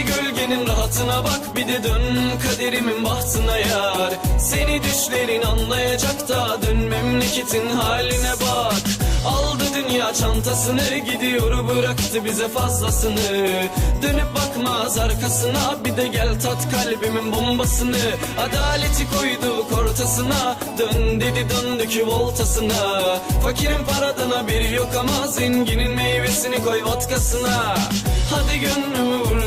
Gece gölgenin rahatına bak bir de dön kaderimin bahtına yar. Seni düşlerin anlayacak da dön memleketin haline bak. Aldı dünya çantasını gidiyor bıraktı bize fazlasını. Dönüp bakmaz arkasına bir de gel tat kalbimin bombasını. Adaleti koyduk ortasına dön dedi döndük voltasına Fakirin paradan haberi yok ama zenginin meyvesini koy vodkasına. Hadi gönlümü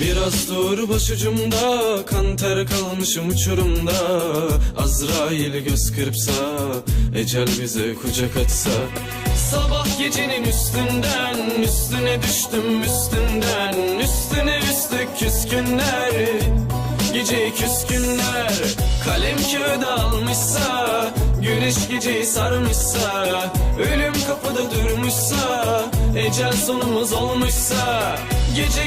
Biraz dur başucumda Kan ter kalmışım uçurumda. Azrail göz kırpsa Ecel bize kucak açsa Sabah gecenin üstünden Üstüne düştüm üstünden. Üstüne üstlük küskünler Gece küskünler. Kalem kağıda almışsa Güneş geceyi sarmışsa. Ölüm kapıda durmuşsa Ecel sonumuz olmuşsa. Gece